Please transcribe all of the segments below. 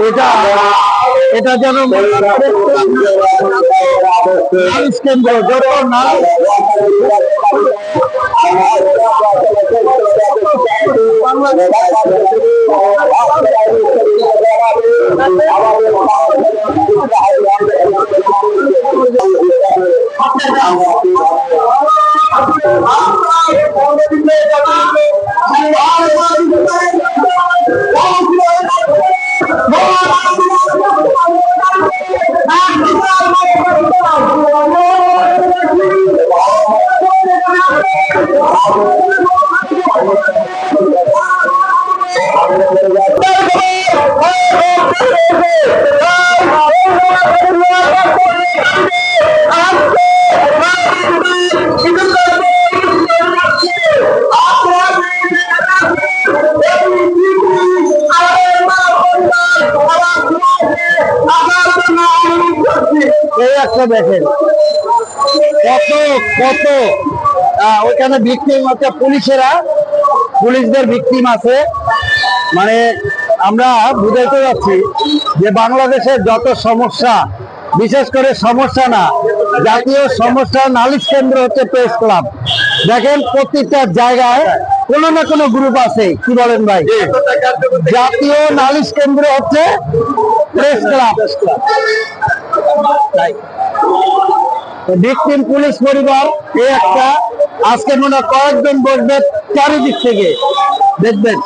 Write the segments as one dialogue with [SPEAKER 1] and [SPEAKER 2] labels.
[SPEAKER 1] এটা এটা যেন কেন্দ্র যত একটা দেখেন। কত কত? ওইখানে ভিকটিম আছে পুলিশেরা। পুলিশদের ভিকটিম আছে। মানে আমরা বুঝাইতে যাচ্ছি যে বাংলাদেশের যত সমস্যা বিশেষ করে সমস্যা না জাতীয় সমস্যা নালিশ কেন্দ্র হচ্ছে প্রেস ক্লাব দেখেন প্রত্যেকটা জায়গায় কোনো না কোনো গ্রুপ আছে কি বলেন ভাই? জাতীয় নালিশ কেন্দ্র হচ্ছে প্রেস ক্লাব ভিকটিম পুলিশ পরিবার এ একটা। আজকে মনে কয়েকজন বসবে চারিদিক থেকে। দেখবেন।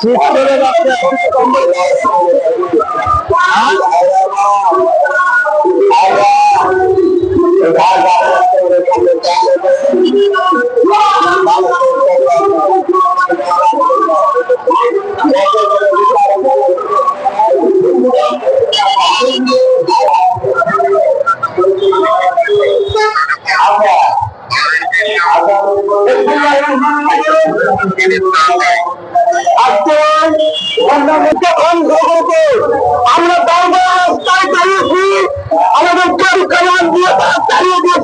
[SPEAKER 1] শীত চলে যাচ্ছে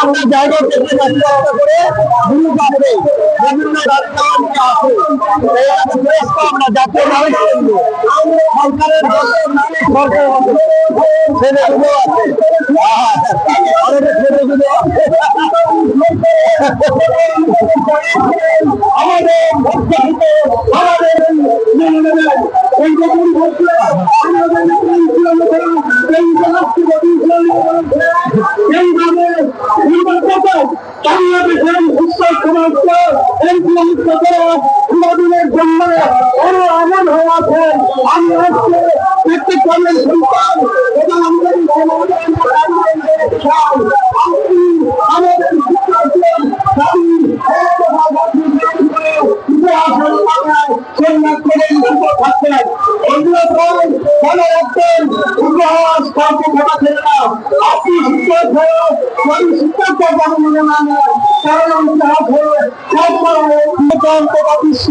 [SPEAKER 1] আপনার জায়গায় থেকে করে বিভিন্ন জাতীয় কেন্দ্র সরকারের আমাদের ছেলেগুলো আমাদের আমাদের এই এইভাবে বাংলাদেশের উত্তর সমাজকে এই সমস্ত হয়ে আছে সরকে ক্ষমা ছেড়ে দাও। আপনি শিক্ষক হয়ে ওই শিক্ষককে না। নেন কারণ ইতিহাস হয়ে, সব বিশ্ব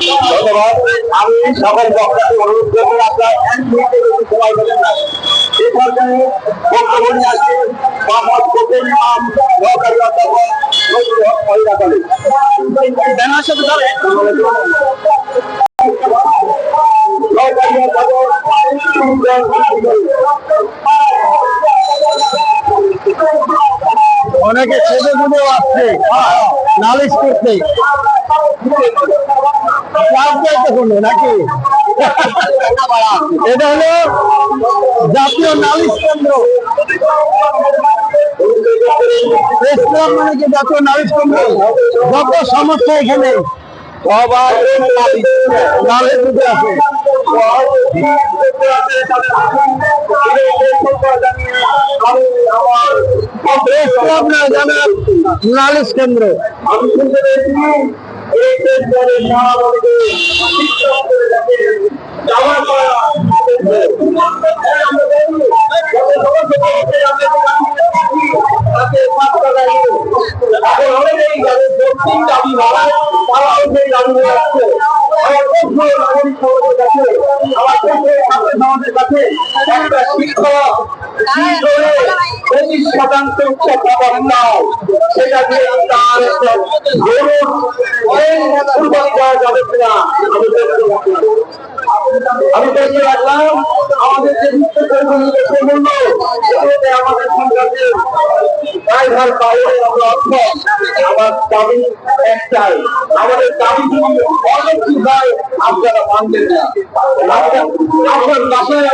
[SPEAKER 1] ধন্যবাদ। আমি সকল বক্তাকে অনুরোধ করব, আপনার এক মিনিটের বেশি সময় দেবেন না। এই পর্যায়ে বক্তব্য নিয়ে আসছে মোহাম্মদ কোকের ইমাম সহকারী অধ্যাপক নজরুল হক মহিলা কলেজ। ব্যানার সাথে ধরে সহকারী অনেকে ছেলে গুলো আসছে। নালিশ করতে। নাকি? এটা হলো জাতীয় নালিশ কেন্দ্র। প্রেস মানে কি জাতীয় নালিশ কেন্দ্র? যত সমস্যা এখানে। সবার নালিশ দিতে আছে প্রেস ক্লাব না জানার নালিশ কেন্দ্র আমি শুনতে পেয়েছি এই দেশ দলে সভাপতি শিক্ষক করে থাকে যাওয়া করা তাকে পাত্তা দেয়নি এখন অনেকেই যাদের যৌক্তিক দাবি সমাজের কাছে, আমার পক্ষে ছাত্র একটা শিক্ষক কি করে পঁচিশ শতাংশ উচ্চ খাবার নাও সেটা দিয়ে তার একটা গরুর অনেক কুরবানি দেওয়া যাবে কিনা আমি দেখতে পাচ্ছি। আমি দেখতে রাখলাম আমাদের যে আমাদের দাবি একটাই। আমাদের দাবি অনৈতিক হয় আপনারা মানবেন না। আপনার বাসায়